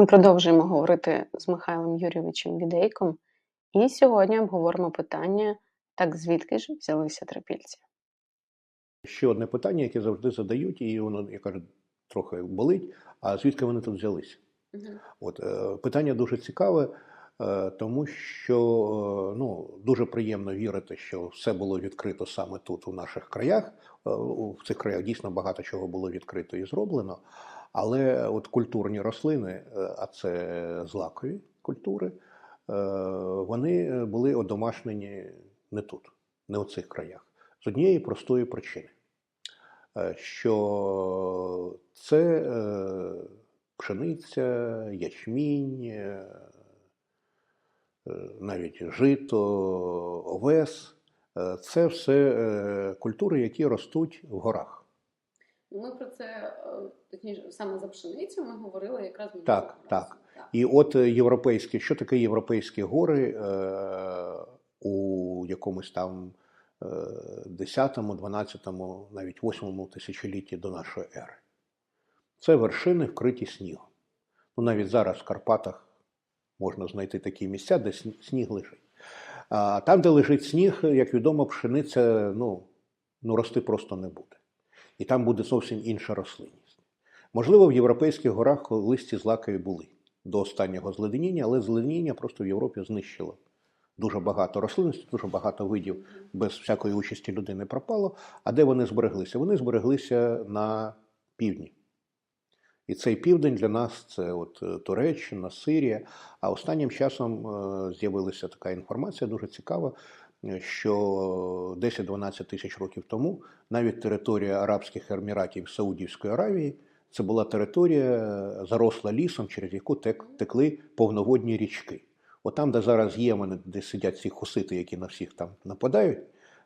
Ми продовжуємо говорити з Михайлом Юрійовичем Відейком, і сьогодні обговоримо питання, так звідки ж взялися трипільці. Ще одне питання, яке завжди задають, і воно, я кажу, трохи болить. А звідки вони тут взялися? От е, питання дуже цікаве, е, тому що е, ну, дуже приємно вірити, що все було відкрито саме тут, у наших краях. В цих краях дійсно багато чого було відкрито і зроблено. Але от культурні рослини, е, а це злакові культури, е, вони були одомашнені не тут, не у цих краях. З однієї простої причини, е, що це пшениця, ячмінь, навіть жито, овес. Це все культури, які ростуть в горах. Ми про це е, точніше саме за пшеницю ми говорили якраз Так, разу. так. І от е, європейські, що таке європейські гори е, у якомусь там е, 10, 12, навіть 8 тисячолітті до нашої ери. Це вершини вкриті снігом. Ну, навіть зараз в Карпатах можна знайти такі місця, де сніг лежить. А там, де лежить сніг, як відомо, пшениця ну, ну, рости просто не буде. І там буде зовсім інша рослинність. Можливо, в європейських горах колись ці злакові були до останнього зледеніння, але зледеніння просто в Європі знищило. Дуже багато рослинності, дуже багато видів без всякої участі людини пропало. А де вони збереглися? Вони збереглися на півдні. І цей південь для нас це от е, Туреччина, Сирія. А останнім часом е, з'явилася така інформація дуже цікава, що 10-12 тисяч років тому навіть територія Арабських Еміратів Саудівської Аравії це була територія е, заросла лісом, через яку текли повноводні річки. От там, де зараз Ємен, де сидять ці хусити, які на всіх там нападають,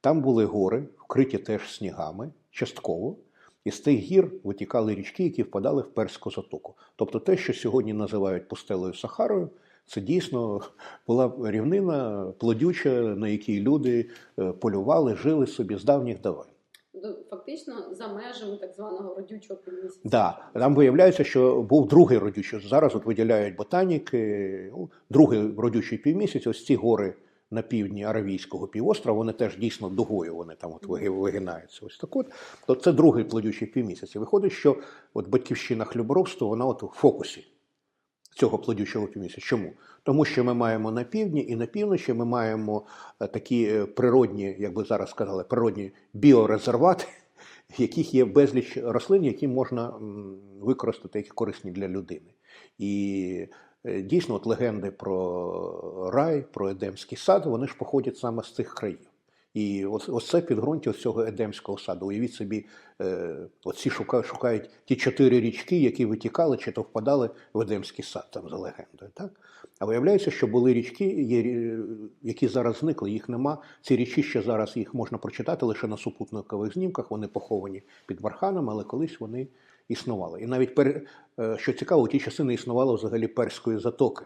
там були гори, вкриті теж снігами, частково. І з тих гір витікали річки, які впадали в Перську затоку. Тобто те, що сьогодні називають пустелею Сахарою, це дійсно була рівнина плодюча, на якій люди е, полювали, жили собі з давніх давай. Ну, Фактично за межами так званого родючого півмісяця. Да, там виявляється, що був другий родючий. Зараз от виділяють ботаніки. ну, Другий родючий півмісяць. Ось ці гори на півдні Аравійського півострова, вони теж дійсно дугою вони там от виги- вигинаються. Ось так от. То це другий плодючий півмісяць. І виходить, що от батьківщина хліборобства, вона от у фокусі цього плодючого півмісяця. Чому? Тому що ми маємо на півдні і на півночі ми маємо е, такі е, природні, як би зараз сказали, природні біорезервати, в яких є безліч рослин, які можна використати як корисні для людини. І е, дійсно, от легенди про рай, про Едемський сад, вони ж походять саме з цих країв. І ось, ось це підґрунтя ось цього Едемського саду. Уявіть собі, е, оці шукають, шукають ті чотири річки, які витікали чи то впадали в Едемський сад, там за легендою. Так? А виявляється, що були річки, які зараз зникли, їх нема. Ці річища зараз їх можна прочитати лише на супутникових знімках, вони поховані під барханами, але колись вони існували. І навіть пер, е, що цікаво, у ті часи не існувало взагалі перської затоки.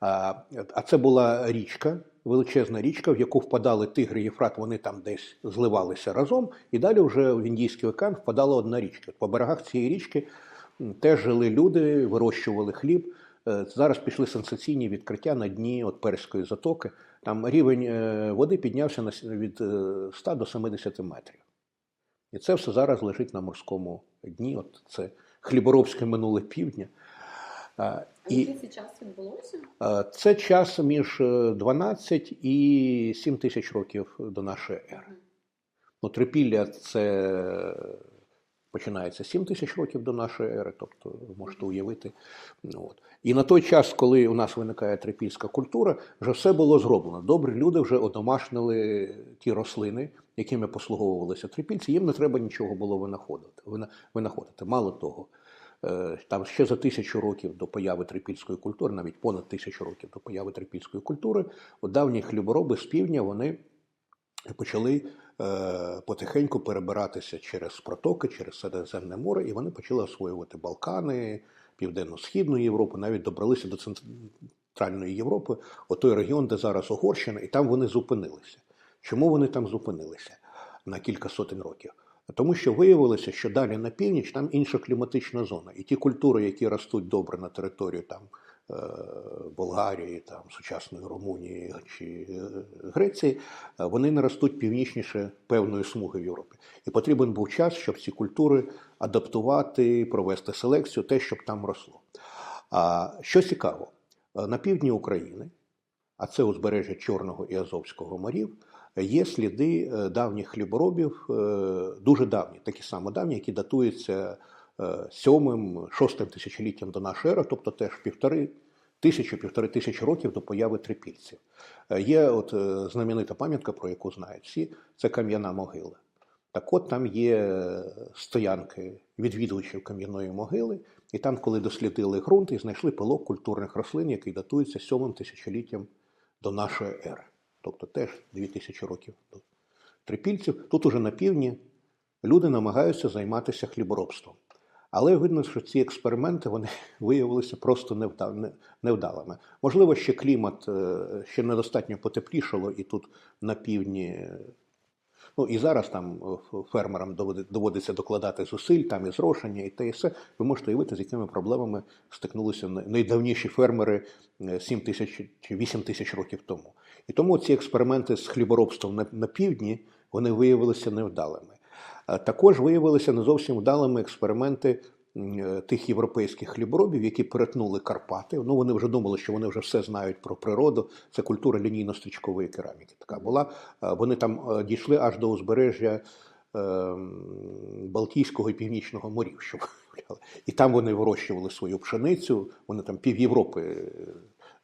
А, а це була річка, величезна річка, в яку впадали Тигр і Єфрат, вони там десь зливалися разом, і далі вже в Індійський океан впадала одна річка. По берегах цієї річки теж жили люди, вирощували хліб. Е, Зараз пішли сенсаційні відкриття на дні от Перської затоки. Там рівень е, води піднявся від е, 100 до 70 метрів. І це все зараз лежить на морському дні. От це хліборобське минуле півдня. А, І... який це час відбулося? Е, Це час між е, 12 і 7 тисяч років до нашої ери. Ну, трипілля це починається 7 тисяч років до нашої ери, тобто ви можете уявити. Ну, От. І на той час, коли у нас виникає трипільська культура, вже все було зроблено. Добрі люди вже одомашнили ті рослини, якими послуговувалися трипільці. Їм не треба нічого було винаходити. Мало того, Е, Там ще за тисячу років до появи трипільської культури, навіть понад тисячу років до появи трипільської культури, от давні хлібороби з півдня вони почали е, потихеньку перебиратися через протоки, через Середземне море, і вони почали освоювати Балкани, Південно-Східну Європу, навіть добралися до Центральної Європи, от той регіон, де зараз Угорщина, і там вони зупинилися. Чому вони там зупинилися на кілька сотень років? Тому що виявилося, що далі на північ там інша кліматична зона. І ті культури, які ростуть добре на території там, е, Болгарії, там, сучасної Румунії чи е, Греції, е, вони не ростуть північніше певної смуги в Європі. І потрібен був час, щоб ці культури адаптувати, провести селекцію, те, щоб там росло. А що цікаво, на півдні України, а це узбережжя Чорного і Азовського морів, є сліди е, давніх хліборобів, е, дуже давні, такі само давні, які датуються е, сьомим, шостим тисячоліттям до нашої ери, тобто теж півтори тисячі, півтори тисячі років до появи трипільців. Є от знаменита пам'ятка, про яку знають всі, це кам'яна могила. Так от там є стоянки відвідувачів кам'яної могили, і там, коли дослідили ґрунт і знайшли пилок культурних рослин, який датується сьомим тисячоліттям до нашої ери. Тобто теж 2000 років трипільців. Тут уже на півдні люди намагаються займатися хліборобством. Але видно, що ці експерименти вони виявилися просто невдалими. Можливо, ще клімат е, ще недостатньо потеплішало, і тут на півдні. Е, Ну і зараз там е, фермерам доводи- доводиться докладати зусиль, там і зрошення, і те, і все. Ви можете уявити, з якими проблемами стикнулися найдавніші фермери е, 7 тисяч чи 8 тисяч років тому. І тому ці експерименти з хліборобством на, на півдні вони виявилися невдалими. Е, Також виявилися не зовсім вдалими експерименти е, тих європейських хліборобів, які перетнули Карпати. Ну вони вже думали, що вони вже все знають про природу. Це культура лінійно-стрічкової кераміки. Така була. Е, Вони там е, дійшли аж до узбережжя е, Балтійського і Північного морів, щоб уявляли. і там вони вирощували свою пшеницю. Вони там пів Європи е,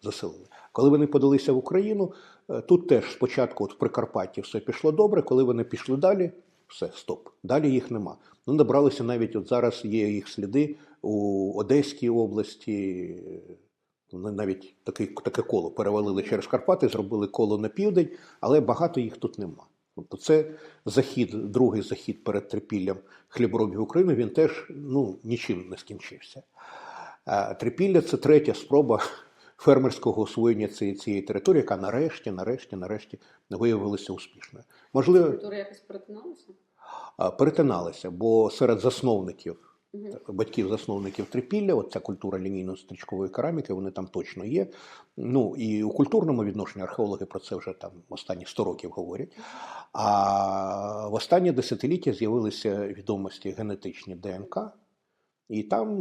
заселили. Коли вони подалися в Україну, е, тут теж спочатку от в Прикарпатті все пішло добре. Коли вони пішли далі, все, стоп. Далі їх нема. Ну, набралися навіть от зараз є їх сліди у Одеській області. Вони навіть таке, таке коло перевалили через Карпати, зробили коло на південь, але багато їх тут нема. Тобто це захід, другий захід перед трипіллям хліборобів України, він теж ну, нічим не скінчився. А трипілля це третя спроба фермерського освоєння цієї, цієї території, яка нарешті, нарешті, нарешті виявилася успішною. Можливо, Культури якось перетиналися? Перетиналися, бо серед засновників батьків засновників трипілля, от ця культура лінійно-стрічкової кераміки, вони там точно є. Ну і у культурному відношенні археологи про це вже там останні 100 років говорять. А в останнє десятиліття з'явилися відомості генетичні ДНК, і там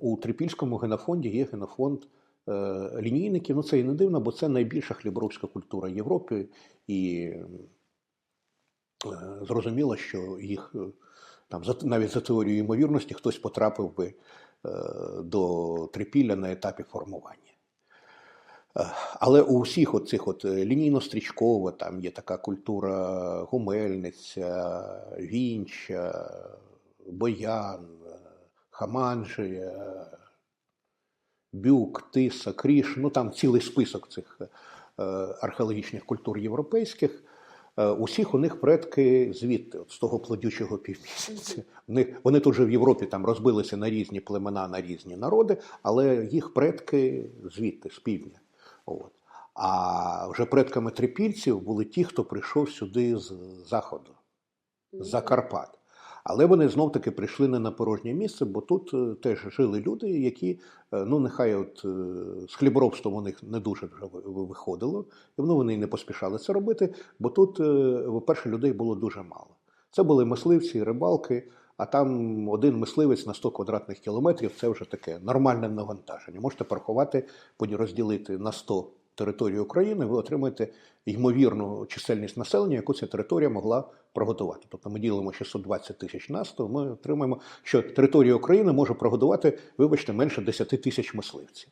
у трипільському генофонді є генофонд е, лінійників. Ну це і не дивно, бо це найбільша хліборобська культура Європи, і зрозуміло, що їх е, там навіть за теорією ймовірності хтось потрапив би е, до трипілля на етапі формування. Е, Але у всіх от е, лінійно-стрічково, там є така культура гумельниця, вінча, боян, е, бюк, тиса, кріш, ну там цілий список цих е, археологічних культур європейських. Е, Усіх у них предки звідти, от з того плодючого півмісяця. Вони, вони тут же в Європі там розбилися на різні племена, на різні народи, але їх предки звідти, з півдня. От. А вже предками трипільців були ті, хто прийшов сюди з заходу, з-за Карпат. Але вони знов таки прийшли не на порожнє місце, бо тут е, теж жили люди, які, е, ну нехай от е, з хліборобством у них не дуже вже ви- ви- виходило, і ну, вони й не поспішали це робити, бо тут, по-перше, людей було дуже мало. Це були мисливці, рибалки, а там один мисливець на 100 квадратних кілометрів це вже таке нормальне навантаження. Можете порахувати, розділити на 100 територію України, ви отримаєте ймовірну чисельність населення, яку ця територія могла прогодувати. Тобто ми ділимо 620 тисяч на 100, ми отримаємо, що територія України може прогодувати, вибачте, менше 10 тисяч мисливців.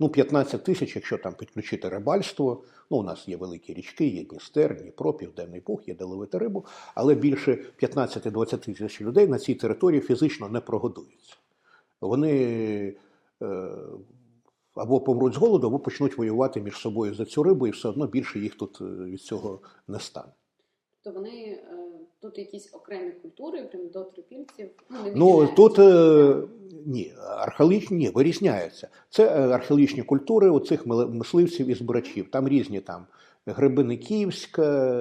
Ну, 15 тисяч, якщо там підключити рибальство. Ну, у нас є великі річки, є Дністер, Дніпро, Південний Буг, є де ловити рибу, але більше 15-20 тисяч людей на цій території фізично не прогодуються. Вони е, або помруть з голоду, або почнуть воювати між собою за цю рибу, і все одно більше їх тут е, від цього не стане. То вони е, тут якісь окремі культури, прям до трипільців. Ну, Ну тут е, ні, археологічні ні, вирізняються. Це археологічні культури оцих мисливців і збирачів. Там різні там Гребениківська,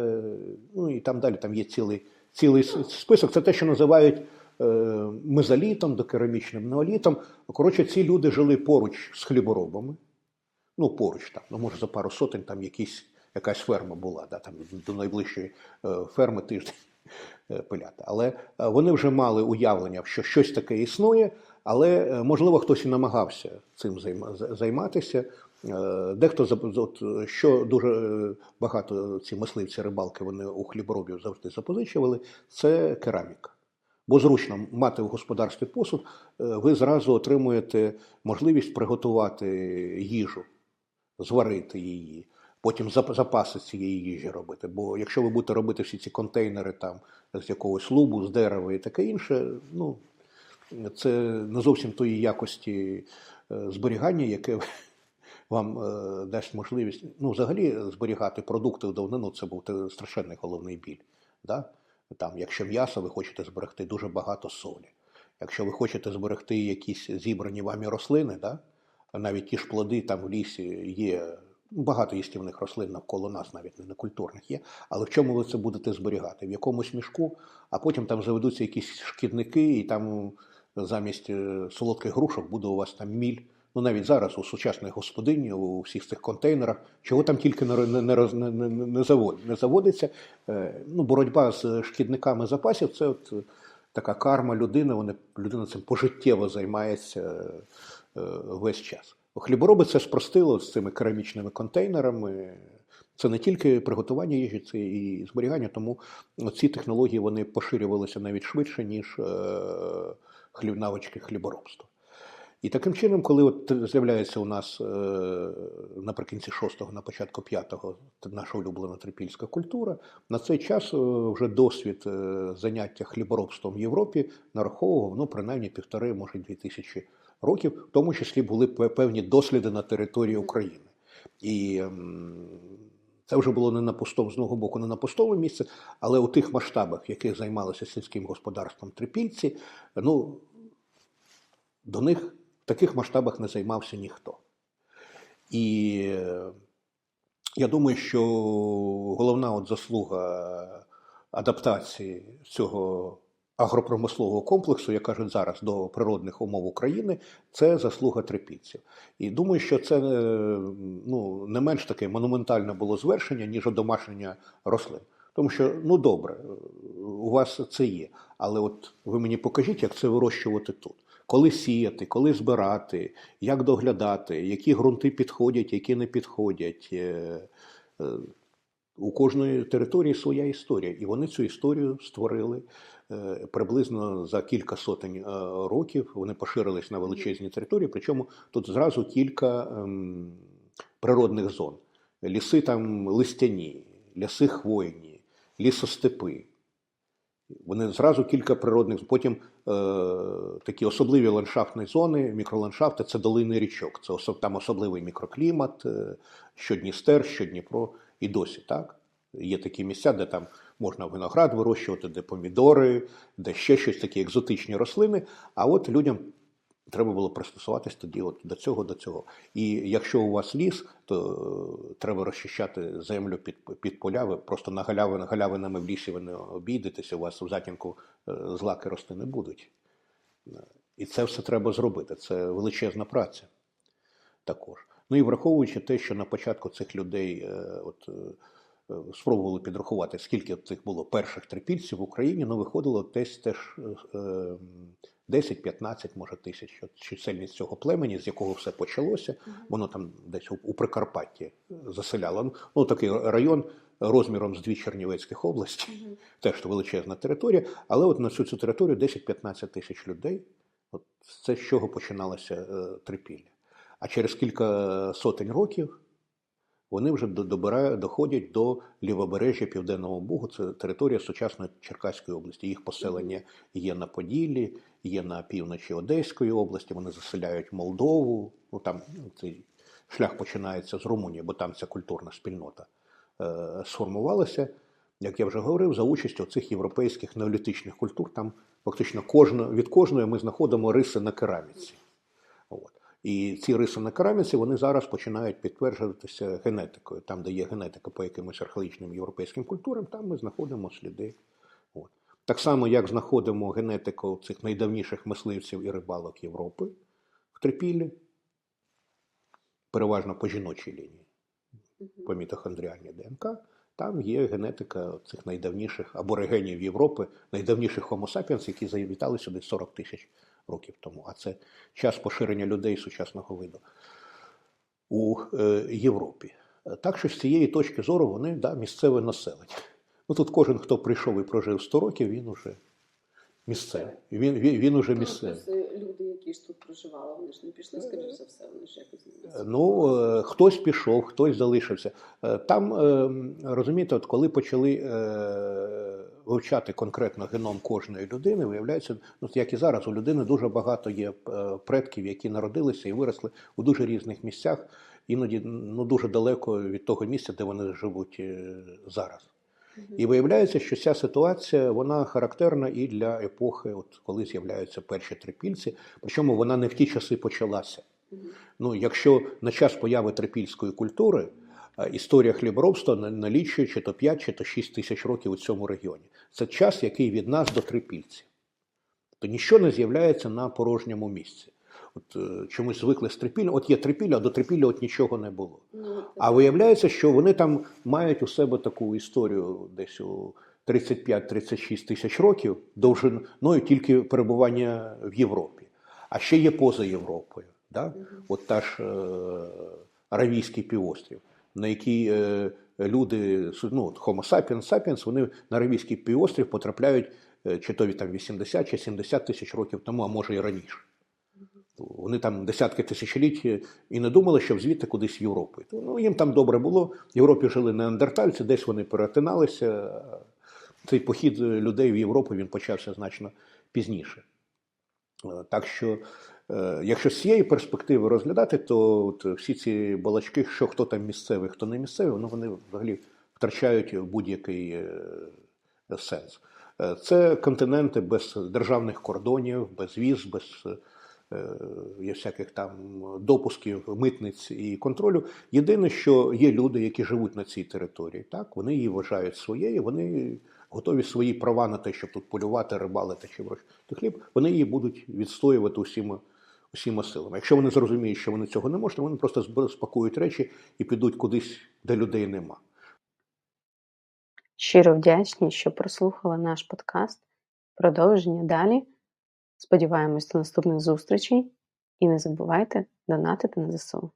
ну і там далі там є цілий, цілий список. Це те, що називають мезолітом, докерамічним неолітом. Коротше, ці люди жили поруч з хліборобами. Ну, поруч там, ну може за пару сотень там якісь, якась ферма була, да, там до найближчої е, ферми тиждень е, пиляти. Але е, вони вже мали уявлення, що щось таке існує, але е, можливо хтось і намагався цим займатися. Е, Дехто от, е, що дуже е, багато ці мисливці, рибалки вони у хліборобів завжди запозичували, це кераміка. Бо зручно мати в господарстві посуд, е, ви зразу отримуєте можливість приготувати їжу, зварити її, потім запаси цієї їжі робити. Бо якщо ви будете робити всі ці контейнери там з якогось лубу, з дерева і таке інше, ну це не зовсім тої якості е, зберігання, яке вам е, дасть можливість. Ну, взагалі, зберігати продукти в давнину це був страшенний головний біль. Да? Там, якщо м'ясо, ви хочете зберегти дуже багато солі. Якщо ви хочете зберегти якісь зібрані вами рослини, да? навіть ті ж плоди там в лісі є. Багато їстівних рослин навколо нас, навіть не культурних є. Але в чому ви це будете зберігати? В якомусь мішку, а потім там заведуться якісь шкідники, і там замість е, солодких грушок буде у вас там міль. Ну навіть зараз у сучасних господині, у всіх цих контейнерах, чого там тільки не, не, не, не, не, не, завод, не заводиться. Е, Ну, боротьба з шкідниками запасів це от е, така карма людини. Вони, людина цим пожиттєво займається е, весь час. Хлібороби це спростило з цими керамічними контейнерами. Це не тільки приготування їжі, це і зберігання, тому ці технології вони поширювалися навіть швидше, ніж навички хліборобства. І таким чином, коли от з'являється у нас е, наприкінці 6-го, на початку 5-го наша улюблена трипільська культура, на цей час е, вже досвід е, заняття хліборобством в Європі нараховував ну, принаймні півтори, може дві тисячі років, в тому числі були певні досліди на території України. І це вже було не на пустому, з одного боку, не на пустому місці, але у тих масштабах, яких займалися сільським господарством трипільці, ну, до них таких масштабах не займався ніхто. І я думаю, що головна от заслуга адаптації цього агропромислового комплексу, як кажуть зараз, до природних умов України, це заслуга трипільців. І думаю, що це е, ну, не менш таке монументальне було звершення, ніж одомашнення рослин. Тому що, ну добре, у вас це є. Але от ви мені покажіть, як це вирощувати тут. Коли сіяти, коли збирати, як доглядати, які ґрунти підходять, які не підходять. Е, е, У кожної території своя історія, і вони цю історію створили е, приблизно за кілька сотень років. Вони поширились на величезні території, причому тут зразу кілька ем, природних зон: ліси там листяні, ліси хвойні, лісостепи. Вони зразу кілька природних, потім е, такі особливі ландшафтні зони, мікроландшафти це долини річок. Це особ, там особливий мікроклімат, е, що Дністер, що Дніпро, і досі так. Є такі місця, де там можна виноград вирощувати, де помідори, де ще щось такі екзотичні рослини. А от людям треба було пристосуватись тоді от до цього, до цього. І якщо у вас ліс, то е, треба розчищати землю під, під поля. Ви просто на галявин, галявинами в лісі ви не обійдетеся, у вас в затінку е, злаки рости не будуть. І це все треба зробити. Це величезна праця також. Ну і враховуючи те, що на початку цих людей е, от, спробували підрахувати, скільки цих було перших трипільців в Україні, ну виходило десь теж е, е, 10-15, може, тисяч чисельність цього племені, з якого все почалося. Воно там десь у, у Прикарпатті заселяло. Ну, Ну, такий район розміром з дві Чернівецьких області, теж величезна територія, але от на всю цю територію 10-15 тисяч людей. От це з чого починалося е, трипілля. А через кілька сотень років вони вже добирають, доходять до лівобережжя Південного Бугу. Це територія сучасної Черкаської області. Їх поселення є на Поділлі, є на півночі Одеської області. Вони заселяють Молдову. Ну там цей шлях починається з Румунії, бо там ця культурна спільнота е, сформувалася. Як я вже говорив, за участю цих європейських неолітичних культур, там фактично кожна, від кожної ми знаходимо риси на кераміці. От. І ці риси на кераміці вони зараз починають підтверджуватися генетикою. Там, де є генетика по якимось архаїчним європейським культурам, там ми знаходимо сліди. От. Так само, як знаходимо генетику цих найдавніших мисливців і рибалок Європи в трипіллі, переважно по жіночій лінії, по мітохондріальній ДНК, там є генетика цих найдавніших аборигенів Європи, найдавніших Homo sapiens, які завітали сюди 40 тисяч років тому. А це час поширення людей сучасного виду у е, Європі. Так що з цієї точки зору вони да, місцеве населення. Ну тут кожен, хто прийшов і прожив 100 років, він уже місцевий. Він, він, він уже місцевий. люди, які ж тут проживали, вони ж не пішли, скоріш за все, вони ж якось не Ну, е, хтось пішов, хтось залишився. Е, Там, е, розумієте, от коли почали вивчати конкретно геном кожної людини, виявляється, ну, як і зараз, у людини дуже багато є предків, які народилися і виросли у дуже різних місцях, іноді ну, дуже далеко від того місця, де вони живуть зараз. І виявляється, що ця ситуація вона характерна і для епохи, от коли з'являються перші трипільці, причому вона не в ті часи почалася. Ну, якщо на час появи трипільської культури історія хліборобства налічує чи то 5, чи то 6 тисяч років у цьому регіоні. Це час, який від нас до трипільців. То ніщо не з'являється на порожньому місці. От е, чомусь звикли з трипілля. От є трипілля, а до трипілля от нічого не було. Ну, А виявляється, що вони там мають у себе таку історію десь у 35-36 тисяч років довжиною тільки перебування в Європі. А ще є поза Європою. Да? От та ж е, Аравійський півострів, на який е, люди, ну, от Homo sapiens sapiens, вони на Аравійський півострів потрапляють е, чи то від там 80 чи 70 тисяч років тому, а може і раніше. Вони там десятки тисячоліть е, і не думали, що звідти кудись йти. Ну, їм там добре було. В Європі жили неандертальці, десь вони перетиналися. Цей похід людей в Європу він почався значно пізніше. Е, Так що, е, якщо з цієї перспективи розглядати, то от всі ці балачки, що хто там місцевий, хто не місцевий, ну вони взагалі втрачають будь-який е, сенс. Е, Це континенти без державних кордонів, без віз, без е, є всяких там допусків, митниць і контролю. Єдине, що є люди, які живуть на цій території, так вони її вважають своєю, вони готові свої права на те, щоб тут полювати, рибалити чи врощати хліб, вони її будуть відстоювати усіма, усіма силами. Якщо вони зрозуміють, що вони цього не можуть, вони просто спакують речі і підуть кудись, де людей нема. Щиро вдячні, що прослухали наш подкаст. Продовження далі. Сподіваємось до наступних зустрічей. І не забувайте донатити на ЗСУ.